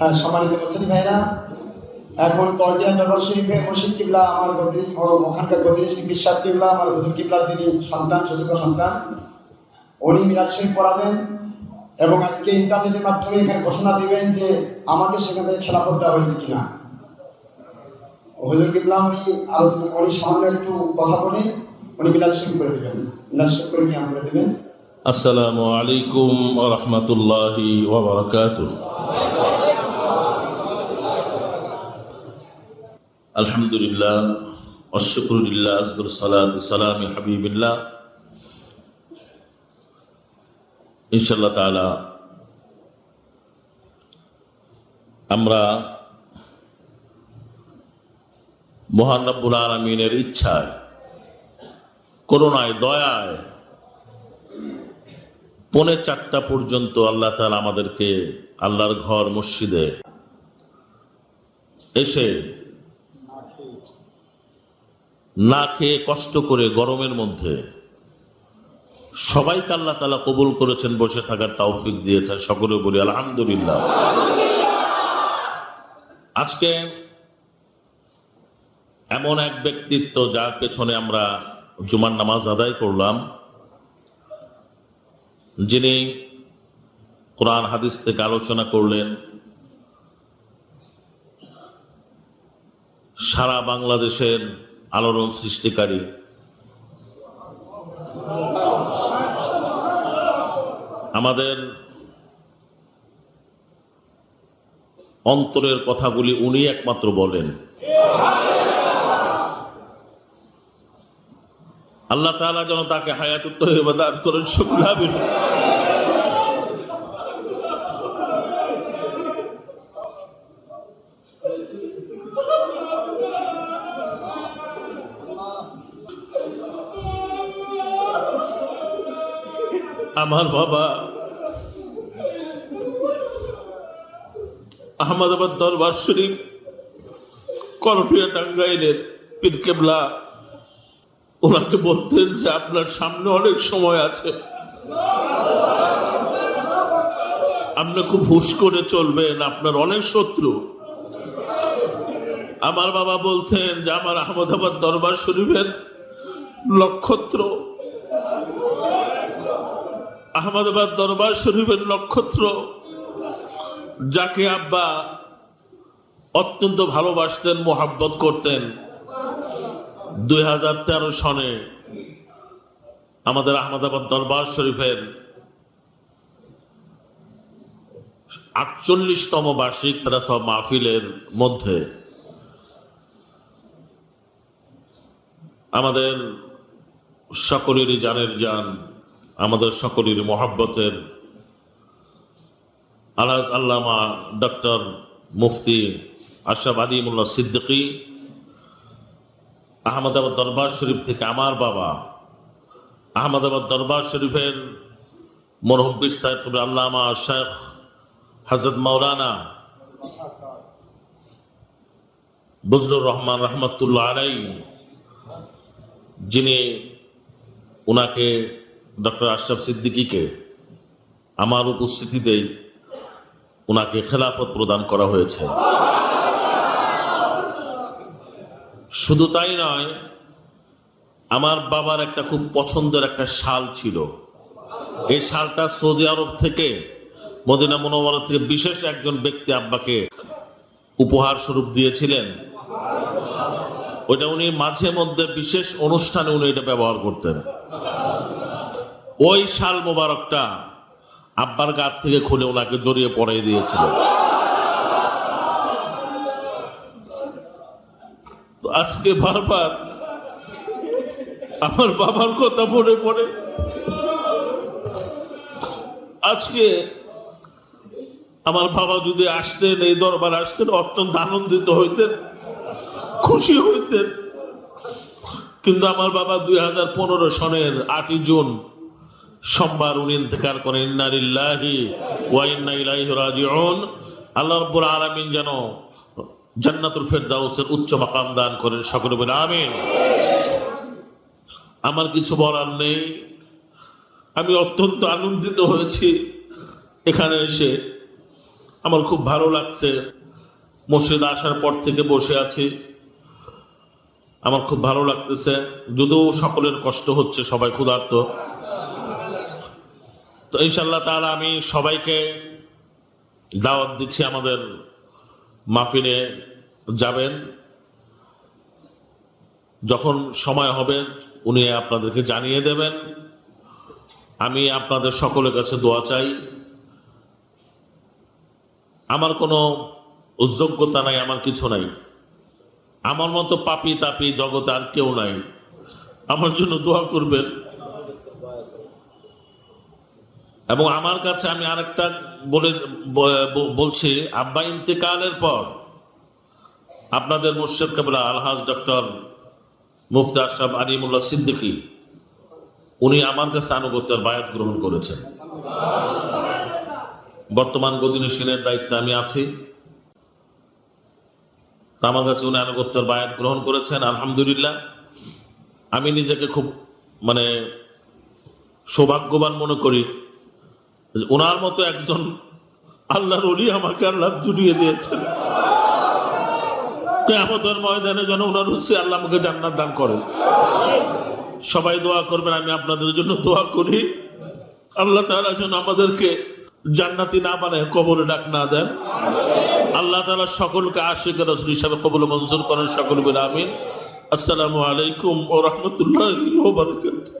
সম্মানিত মুসলিম ভাইরা এখন কর্জিয়া দরবার শরীফের মুর্শিদ কিবলা, আমার ওখানকার গতি বিশ্বাস কিবলা, আমার হুজুর কিবলার যিনি সন্তান চতুর্থ সন্তান, উনি মিরাজ শরীফ পড়াবেন এবং আজকে ইন্টারনেটের মাধ্যমে এখানে ঘোষণা দিবেন যে আমাকে সেখানে খেলাফত দেওয়া হয়েছে কিনা। হুজুর কিবলা, উনি আলোচনা উনি সামান্য একটু কথা বলে উনি মিরাজ শরীফ করে দেবেন। মিরাজ শরীফ করে কি করে দেবেন। আসসালামু আলাইকুম রহমতুল্লাহি ওবরাকাত আলহামদুলিল্লাহ, অশুক্রুলিল্লাহ আজগুর সালাত সালাম হাবিবিল্লাহ। ইনশাল্লাহ তাআলা, আমরা মহানব্বুল আলমিনের ইচ্ছায়, করুণায়, দয়ায় পৌনে চারটা পর্যন্ত আল্লাহ তালা আমাদেরকে আল্লাহর ঘর মসজিদে এসে না খেয়ে কষ্ট করে গরমের মধ্যে। সবাইকে আল্লাহ তালা কবুল করেছেন, বসে থাকার তৌফিক দিয়েছেন। সকলে বলি আলহামদুলিল্লাহ। আজকে এমন এক ব্যক্তিত্ব যার পেছনে আমরা জুমার নামাজ আদায় করলাম, যিনি কোরআন, হাদিস থেকে আলোচনা করলেন। সারা বাংলাদেশের আলোড়ন সৃষ্টিকারী। আমাদের অন্তরের কথাগুলি উনি একমাত্র বলেন। আল্লাহ তাআলা যেন তাকে হায়াতুত্ত দান করেন, শুক্র আমার বাবা আহমদাবাদ দরবার শরীফ করটিয়া টাঙ্গাইলের পীর কেবলা, ওনাকে বলতেন যে আপনার সামনে অনেক সময় আছে। আপনি খুব হুশ করে চলবেন, আপনার অনেক শত্রু। আমার বাবা বলতেন যে আমার আহমদাবাদ দরবার শরীফের নক্ষত্র আহমদাবাদ দরবার শরীফের নক্ষত্র, যাকে আব্বা অত্যন্ত ভালোবাসতেন, মোহাব্বত করতেন। দুই সনে আমাদের আহমদাবাদ দরবার শরীফের আটচল্লিশতম বার্ষিক সব মাহফিলের মধ্যে আমাদের সকলেরই জানের যান আমাদের সকলের মহাব্বতের আলহাজ আল্লামা ডক্টর মুফতি আশরাফ আলিমুল্লাহ সিদ্দিকী আহমদাবাদ দরবার শরীফ থেকে আমার বাবা আহমদাবাদ দরবার শরীফের মরহুম পীর সাহেব আল্লামা শেখ হজরত মৌলানা বজলুর রহমান রহমতুল্লাহ আলাই যিনি উনাকে ডক্টর আশরাফ সিদ্দিকীকে আমার উপস্থিতিতেই ওনাকে খেলাফত প্রদান করা হয়েছে। শুধু তাই নয়, আমার বাবার একটা খুব পছন্দের একটা শাল ছিল। এই শালটা সৌদি আরব থেকে মদিনা মনোবর থেকে বিশেষ একজন ব্যক্তি আব্বাকে উপহার স্বরূপ দিয়েছিলেন। ওইটা উনি মাঝে মধ্যে বিশেষ অনুষ্ঠানে উনি এটা ব্যবহার করতেন। ওই শাল মোবারকটা আব্বার গাত থেকে খুলে ওনাকে জড়িয়ে পড়াই দিয়েছিলেন তো আজকে বারবার আমার বাবার কথা মনে পড়ে। আজকে আমার বাবা যদি আসতেন, এই দরবার আসতেন, অত্যন্ত আনন্দিত হইতেন, খুশি হইতেন। কিন্তু আমার বাবা দুই হাজার পনেরো সনের আটই জুন সোমবার উনি ইন্তেকার করেন আল্লাহ যেন জান্নাতুল ফেরদাউসের উচ্চ মাকাম দান করেন সকলে বলে, আমিন। আমার কিছু বলার নেই। আমি অত্যন্ত আনন্দিত হয়েছি এখানে এসে। আমার খুব ভালো লাগছে। মসজিদে আসার পর থেকে বসে আছি। আমার খুব ভালো লাগতেছে। যদিও সকলের কষ্ট হচ্ছে, সবাই ক্ষুধার্ত। তো ইনশাল্লাহ তাহলে আমি সবাইকে দাওয়াত দিচ্ছি আমাদের মাফিনে যাবেন। যখন সময় হবে উনি আপনাদেরকে জানিয়ে দেবেন। আমি আপনাদের সকলের কাছে দোয়া চাই। আমার কোনো যোগ্যতা নাই, আমার কিছু নাই। আমার মতো পাপি তাপি জগতে আর কেউ নাই। আমার জন্য দোয়া করবেন। এবং আমার কাছে আমি আরেকটা বলে বলছি, আব্বা ইন্তেকালের পর আপনাদের মুর্শেদ কাবরা আলহাজ ডক্টর মুফতি আশরাফ আলিমুল্লাহ সিদ্দিকী, উনি আমার কাছে আনুগত্যের বায়াত গ্রহণ করেছেন। বর্তমান গদিনী সেনের দায়িত্বে আমি আছি। আমার কাছে উনি আনুগত্যের বায়াত গ্রহণ করেছেন, আলহামদুলিল্লাহ। আমি নিজেকে খুব মানে সৌভাগ্যবান মনে করি। ওনার মতো একজন আল্লাহর অলি আমাকে আল্লাহ জুটিয়ে দিয়েছেন। কেয়ামতের ময়দানে যেন ওনার হচ্ছে আল্লাহ আমাকে জান্নাত দান করেন। সবাই দোয়া করবেন, আমি আপনাদের জন্য দোয়া করি। আল্লাহ তাআলা যেন আমাদেরকে জান্নাতি না বানায়, কবরে ডাক না দেন। আল্লাহ তাআলা সকলকে আশিক রাসূল হিসাবে কবুল ও মঞ্জুর করেন সকল বিল আমিন। আসসালামু আলাইকুম ওয়া রাহমাতুল্লাহি